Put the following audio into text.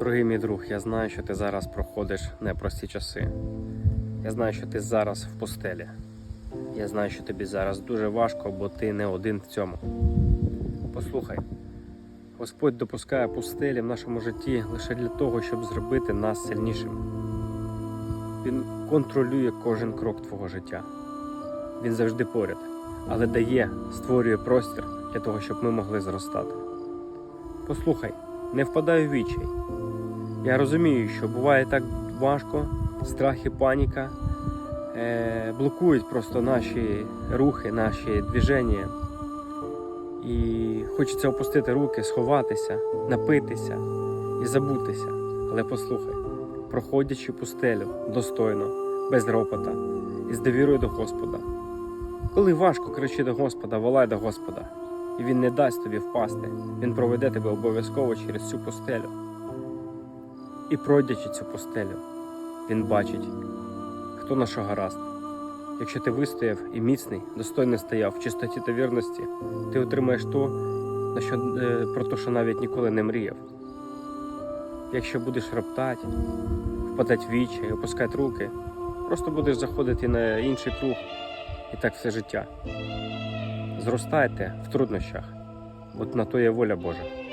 Дорогий мій друг, я знаю, що ти зараз проходиш непрості часи. Я знаю, що ти зараз в пустелі. Я знаю, що тобі зараз дуже важко, бо ти не один в цьому. Послухай, Господь допускає пустелі в нашому житті лише для того, щоб зробити нас сильнішими. Він контролює кожен крок твого життя. Він завжди поряд, але дає, створює простір для того, щоб ми могли зростати. Послухай, не впадай у відчай. Я розумію, що буває так важко, страх і паніка е, блокують просто наші рухи, наші движення. І хочеться опустити руки, сховатися, напитися і забутися. Але послухай, проходячи пустелю достойно, без ропота і з довірою до Господа. Коли важко кричи до Господа, волай до Господа, і Він не дасть тобі впасти. Він проведе тебе обов'язково через цю пустелю. І пройдячи цю пустелю, він бачить, хто на що гаразд. Якщо ти вистояв і міцний, достойно стояв в чистоті та вірності, ти отримаєш то, на що, е, про те, що навіть ніколи не мріяв. Якщо будеш роптати, впадати в вічі, опускати руки, просто будеш заходити на інший круг і так все життя. Зростайте в труднощах, от на то є воля Божа.